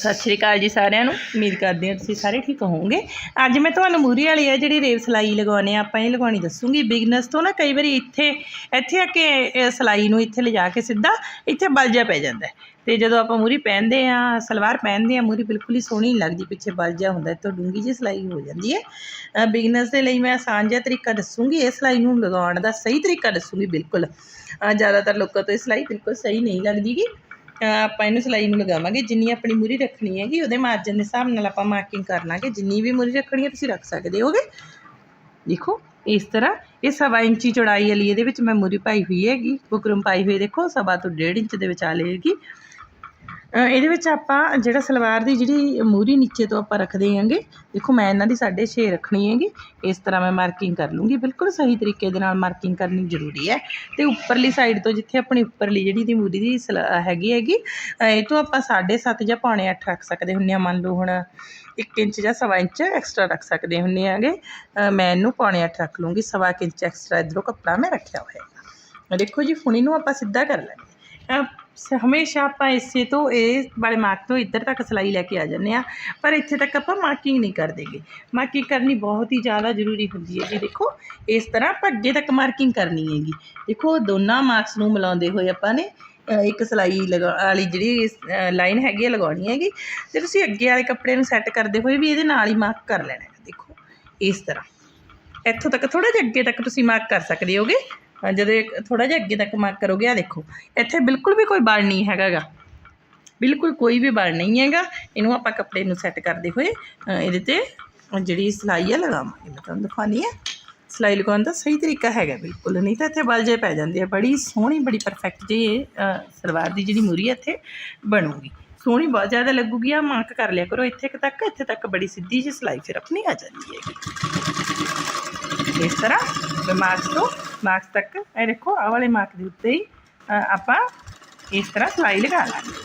ਸਤਿ ਸ਼੍ਰੀ ਅਕਾਲ ਜੀ ਸਾਰਿਆਂ ਨੂੰ। ਉਮੀਦ ਕਰਦੀ ਹਾਂ ਤੁਸੀਂ ਸਾਰੇ ਠੀਕ ਹੋਵੋਗੇ। ਅੱਜ ਮੈਂ ਤੁਹਾਨੂੰ ਮੂਰੀ ਵਾਲੀ ਆ ਜਿਹੜੀ ਰੇਵ ਸਲਾਈ ਲਗਾਉਣੇ ਆ, ਆਪਾਂ ਇਹ ਲਗਾਉਣੀ ਦੱਸੂਗੀ। ਬਿਗਨਸ ਤੋਂ ਨਾ ਕਈ ਵਾਰੀ ਇੱਥੇ ਇੱਥੇ ਆ ਕੇ ਇਹ ਸਲਾਈ ਨੂੰ ਇੱਥੇ ਲਿਜਾ ਕੇ ਸਿੱਧਾ ਇੱਥੇ ਬਲਜਾ ਪੈ ਜਾਂਦਾ ਹੈ। ਤੇ ਜਦੋਂ ਆਪਾਂ ਮੂਰੀ ਪਹਿਨਦੇ ਆ, ਸਲਵਾਰ ਪਹਿਨਦੇ ਆ ਮੂਰੀ ਬਿਲਕੁਲ ਹੀ ਸੋਹਣੀ ਨਹੀਂ ਲੱਗਦੀ, ਪਿੱਛੇ ਬਲਜਾ ਹੁੰਦਾ ਤੋਂ ਡੂੰਗੀ ਜੀ ਸਲਾਈ ਹੋ ਜਾਂਦੀ ਹੈ। ਬਿਗਨਸ ਦੇ ਲਈ ਮੈਂ ਆਸਾਨ ਜਿਹਾ ਤਰੀਕਾ ਦੱਸੂਗੀ, ਇਹ ਸਲਾਈ ਨੂੰ ਲਗਾਉਣ ਦਾ ਸਹੀ ਤਰੀਕਾ ਦੱਸੂਗੀ, ਬਿਲਕੁਲ। ਜ਼ਿਆਦਾਤਰ ਲੋਕਾਂ ਤੋਂ ਇਹ ਸਲਾਈ ਬਿਲਕੁਲ ਸਹੀ ਨਹੀਂ ਲੱਗਦੀਗੀ। ਆਪਾਂ ਇਹਨੂੰ ਸਿਲਾਈ ਨੂੰ ਲਗਾਵਾਂਗੇ, ਜਿੰਨੀ ਆਪਣੀ ਮੂਰੀ ਰੱਖਣੀ ਹੈਗੀ, ਉਹਦੇ ਮਾਰਜਨ ਦੇ ਹਿਸਾਬ ਨਾਲ ਆਪਾਂ ਮਾਰਕਿੰਗ ਕਰ ਲਾਂਗੇ ਜਿੰਨੀ ਵੀ ਮੂਰੀ ਰੱਖਣੀ ਹੈ, ਤੁਸੀਂ ਰੱਖ ਸਕਦੇ ਹੋਗੇ। ਦੇਖੋ, ਇਸ ਤਰ੍ਹਾਂ ਇਹ ਸਵਾ ਇੰਚੀ ਚੌੜਾਈ ਵਾਲੀ ਇਹਦੇ ਵਿੱਚ ਮੈਂ ਮੂਰੀ ਪਾਈ ਹੋਈ ਹੈਗੀ। ਬੁਕਰਮ ਪਾਈ ਹੋਈ ਦੇਖੋ, ਸਵਾ ਤੋਂ ਡੇਢ ਇੰਚ ਦੇ ਵਿਚਾਲੇ ਹੈਗੀ। ਇਹਦੇ ਵਿੱਚ ਆਪਾਂ ਜਿਹੜਾ ਸਲਵਾਰ ਦੀ ਜਿਹੜੀ ਮੂਰੀ ਨੀਚੇ ਤੋਂ ਆਪਾਂ ਰੱਖਦੇ ਹਾਂਗੇ, ਦੇਖੋ ਮੈਂ ਇਹਨਾਂ ਦੀ 6.5 ਰੱਖਣੀ ਹੈਗੀ, ਇਸ ਤਰ੍ਹਾਂ ਮੈਂ ਮਾਰਕਿੰਗ ਕਰ ਲੂੰਗੀ, ਬਿਲਕੁਲ ਸਹੀ ਤਰੀਕੇ ਦੇ ਨਾਲ ਮਾਰਕਿੰਗ ਕਰਨੀ ਜ਼ਰੂਰੀ ਹੈ। ਤੇ ਉੱਪਰਲੀ ਸਾਈਡ ਤੋਂ ਜਿੱਥੇ ਆਪਣੀ ਉੱਪਰਲੀ ਜਿਹੜੀ ਦੀ ਮੂਰੀ ਦੀ ਸਲਾ- ਹੈਗੀ ਹੈਗੀ ਇਹ ਤੋਂ ਆਪਾਂ 7.5 ਜਾਂ ਪੌਣੇ 8 ਰੱਖ ਸਕਦੇ ਹੁੰਦੇ ਆ ਮੰਨ ਲਓ ਹੁਣ 1 ਇੰਚ ਜਾਂ ਸਵਾ ਇੰਚ ਐਕਸਟਰਾ ਰੱਖ ਸਕਦੇ ਹੁੰਦੇ ਆਗੇ ਮੈਂ ਇਹਨੂੰ ਪੌਣੇ 8 ਰੱਖ ਲੂੰਗੀ, ਸਵਾ ਕੁ ਇੰਚ ਐਕਸਟਰਾ ਇਧਰੋਂ ਕੱਪੜਾ ਮੈਂ ਰੱਖਿਆ ਹੋਇਆ। ਹੈ ਦੇਖੋ ਜੀ, ਫੁਣੀ ਨੂੰ ਆਪਾਂ ਸਿੱਧਾ ਕਰ ਲੈਂਦੇ ਹਮੇਸ਼ਾ ਆਪਾਂ ਇਸੇ ਤੋਂ ਇਹ ਵਾਲੇ ਮਾਰਕ ਤੋਂ ਇੱਧਰ ਤੱਕ ਸਲਾਈ ਲੈ ਕੇ ਆ ਜਾਂਦੇ ਆ ਪਰ ਇੱਥੇ ਤੱਕ ਆਪਾਂ ਮਾਰਕਿੰਗ ਨਹੀਂ ਕਰ ਦੇਗੇ ਮਾਰਕਿੰਗ ਕਰਨੀ ਬਹੁਤ ਹੀ ਜ਼ਿਆਦਾ ਜ਼ਰੂਰੀ ਹੁੰਦੀ ਹੈ ਜੀ। ਦੇਖੋ, ਇਸ ਤਰ੍ਹਾਂ ਆਪਾਂ ਅੱਗੇ ਤੱਕ ਮਾਰਕਿੰਗ ਕਰਨੀ ਹੈਗੀ। ਦੇਖੋ, ਦੋਨਾਂ ਮਾਰਕਸ ਨੂੰ ਮਿਲਾਉਂਦੇ ਹੋਏ ਆਪਾਂ ਨੇ ਇੱਕ ਸਲਾਈ ਲਗਾ, ਵਾਲੀ ਜਿਹੜੀ ਲਾਈਨ ਹੈਗੀ ਹੈ ਲਗਾਉਣੀ ਹੈਗੀ। ਤੇ ਤੁਸੀਂ ਅੱਗੇ ਵਾਲੇ ਕੱਪੜੇ ਨੂੰ ਸੈੱਟ ਕਰਦੇ ਹੋਏ ਵੀ ਇਹਦੇ ਨਾਲ ਹੀ ਮਾਰਕ ਕਰ ਲੈਣਾ ਦੇਖੋ, ਇਸ ਤਰ੍ਹਾਂ। ਇੱਥੋਂ ਤੱਕ ਥੋੜਾ ਜਿਹਾ ਅੱਗੇ ਤੱਕ ਤੁਸੀਂ ਮਾਰਕ ਕਰ ਸਕਦੇ ਹੋਗੇ। ਜਦੋਂ ਥੋੜਾ ਜਿਹਾ ਅੱਗੇ ਤੱਕ ਮਾਰਕ ਕਰੋਗੇ ਆ ਦੇਖੋ, ਇੱਥੇ ਬਿਲਕੁਲ ਵੀ ਕੋਈ ਬਲ ਨਹੀਂ ਹੈਗਾ ਗਾ ਬਿਲਕੁਲ ਕੋਈ ਵੀ ਬਲ ਨਹੀਂ ਹੈਗਾ। ਇਹਨੂੰ ਆਪਾਂ ਕੱਪੜੇ ਨੂੰ ਸੈੱਟ ਕਰਦੇ ਹੋਏ ਇਹਦੇ ਤੇ ਜਿਹੜੀ ਸਲਾਈ ਆ ਲਗਾਵਾਂਗੇ ਮੈਂ ਤੁਹਾਨੂੰ ਦਿਖਾਉਂਦੀ ਆ। ਸਲਾਈ ਲਗਾਉਣ ਦਾ ਸਹੀ ਤਰੀਕਾ ਹੈਗਾ, ਬਿਲਕੁਲ। ਨਹੀਂ ਤਾਂ ਇੱਥੇ ਬਲ ਜੇ ਪੈ ਜਾਂਦੇ ਆ। ਬੜੀ ਸੋਹਣੀ, ਬੜੀ ਪਰਫੈਕਟ ਜੀ ਸਲਵਾਰ ਦੀ ਜਿਹੜੀ ਮੂਰੀ ਇੱਥੇ ਬਣੂਗੀ। ਸੋਹਣੀ, ਬਹੁਤ ਜ਼ਿਆਦਾ ਲੱਗੂਗੀ। ਆ ਮਾਰਕ ਕਰ ਲਿਆ ਕਰੋ ਇੱਥੇ ਤੱਕ। ਇੱਥੇ ਤੱਕ ਬੜੀ ਸਿੱਧੀ ਜਿਹੀ ਸਲਾਈ ਫਿਰ ਆਪਣੀ ਆ ਜਾਂਦੀ ਹੈਗੀ। ਇਸ ਤਰ੍ਹਾਂ ਮੈਂ ਮਾਰਕਸ ਤੋਂ ਮਾਰਕਸ ਤੱਕ ਇਹ ਦੇਖੋ ਆਹ ਵਾਲੇ ਮਾਰਕ ਦੇ ਉੱਤੇ ਹੀ ਆਪਾਂ ਇਸ ਤਰ੍ਹਾਂ ਸਲਾਈ ਲਗਾ ਲਾਂਗੇ